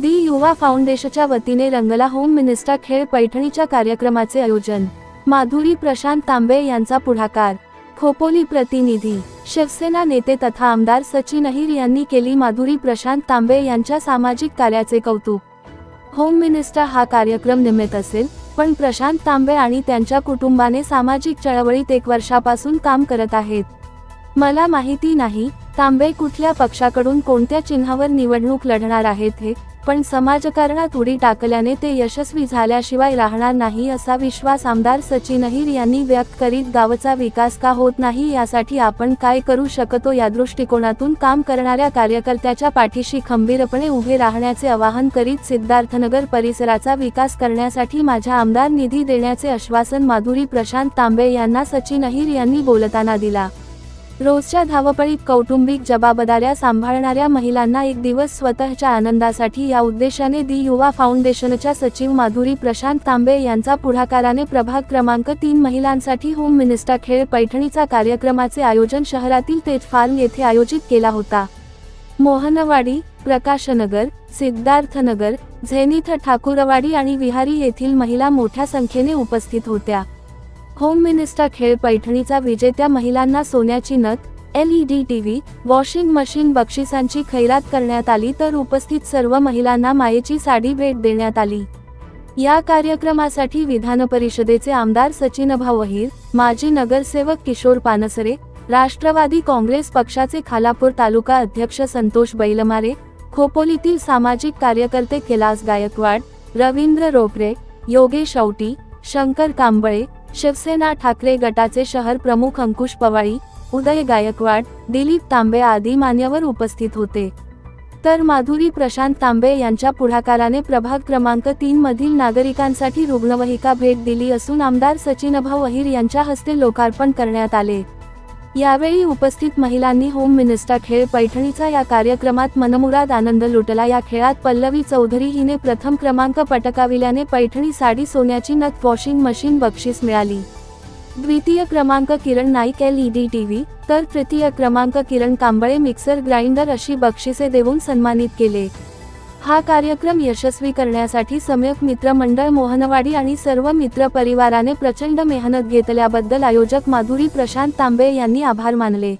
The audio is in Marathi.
दी युवा फाउंडेशनच्या वतीने रंगला होम मिनिस्टर खेळ पैठणीच्या कार्यक्रमाचे आयोजन. माधुरी प्रशांत तांबे यांचा पुढाकार. खोपोली प्रतिनिधी. शिवसेना नेते तथा आमदार सचिन अहिर यांनी केली माधुरी प्रशांत तांबे यांच्या सामाजिक कार्याचे कौतुक. होम मिनिस्टर हा कार्यक्रम निमित्त असेल पण प्रशांत तांबे आणि त्यांच्या कुटुंबाने सामाजिक चळवळीत एक वर्षापासून काम करत आहेत. मला माहिती नाही तांबे कुठल्या पक्षाकडून कोणत्या चिन्हावर निवडणूक लढणार आहेत हे पण समाजकारणात उडी टाकल्याने ते यशस्वी झाल्याशिवाय राहणार नाही असा विश्वास आमदार सचिन अहिर यांनी व्यक्त करीत गावचा विकास का होत नाही यासाठी आपण काय करू शकतो या दृष्टिकोनातून काम करणाऱ्या कार्यकर्त्याच्या पाठीशी खंबीरपणे उभे राहण्याचे आवाहन करीत सिद्धार्थनगर परिसराचा विकास करण्यासाठी माझ्या आमदार निधी देण्याचे आश्वासन माधुरी प्रशांत तांबे यांना सचिन अहिर यांनी बोलताना दिला. रोजच्या धावपळीत कौटुंबिक जबाबदाऱ्या सांभाळणाऱ्या महिलांना एक दिवस स्वतःच्या आनंदासाठी या उद्देशाने दी युवा फाउंडेशनच्या सचिव माधुरी प्रशांत तांबे यांचा पुढाकाराने प्रभाग क्रमांक तीन महिलांसाठी होम मिनिस्टर खेळ पैठणीचा कार्यक्रमाचे आयोजन शहरातील तेज फार्म येथे आयोजित केला होता. मोहनवाडी प्रकाशनगर सिद्धार्थनगर झेनिथ ठाकुरवाडी आणि विहारी येथील महिला मोठ्या संख्येने उपस्थित होत्या. होम मिनिस्टर खेळ पैठणीचा विजेत्या महिलांना सोन्याची नथ L E D TV washing machine बक्षिसांची खैरात करण्यात आली तर उपस्थित सर्व महिलांना मायेची साडी भेट देण्यात आली. या कार्यक्रमासाठी विधान परिषदेचे आमदार सचिनभाऊ अहिर माजी नगरसेवक किशोर पानसरे राष्ट्रवादी काँग्रेस पक्षाचे खालापूर तालुका अध्यक्ष संतोष बैलमारे खोपोलीतील सामाजिक कार्यकर्ते कैलास गायकवाड रवींद्र रोपरे योगेश औटी शंकर कांबळे शिवसेना ठाकरे गटाचे शहर प्रमुख अंकुश पवाळी उदय गायकवाड दिलीप तांबे आदी मान्यवर उपस्थित होते. तर माधुरी प्रशांत तांबे यांच्या पुढाकाराने प्रभाग क्रमांक तीन मधील नागरिकांसाठी रुग्णवाहिका भेट दिली असून आमदार सचिनभाऊ अहिर यांच्या हस्ते लोकार्पण करण्यात आले. यावेळी उपस्थित महिलांनी होम मिनिस्टर खेळ पैठणीचा या कार्यक्रमात मनमुराद आनंद लुटला. या खेळात पल्लवी चौधरी हिने प्रथम क्रमांक पटकाविल्याने पैठणी साडी सोन्याची नथ वॉशिंग मशीन बक्षीस मिळाली. द्वितीय क्रमांक Kiran Naik L E D TV तर तृतीय क्रमांक किरण कांबळे मिक्सर ग्राइंडर अशी बक्षिसे देऊन सन्मानित केले. हा कार्यक्रम यशस्वी करण्यासाठी सम्यक मित्रमंडळ मोहनवाडी आणि सर्व मित्र परिवाराने प्रचंड मेहनत घेतल्याबद्दल आयोजक माधुरी प्रशांत तांबे यांनी आभार मानले.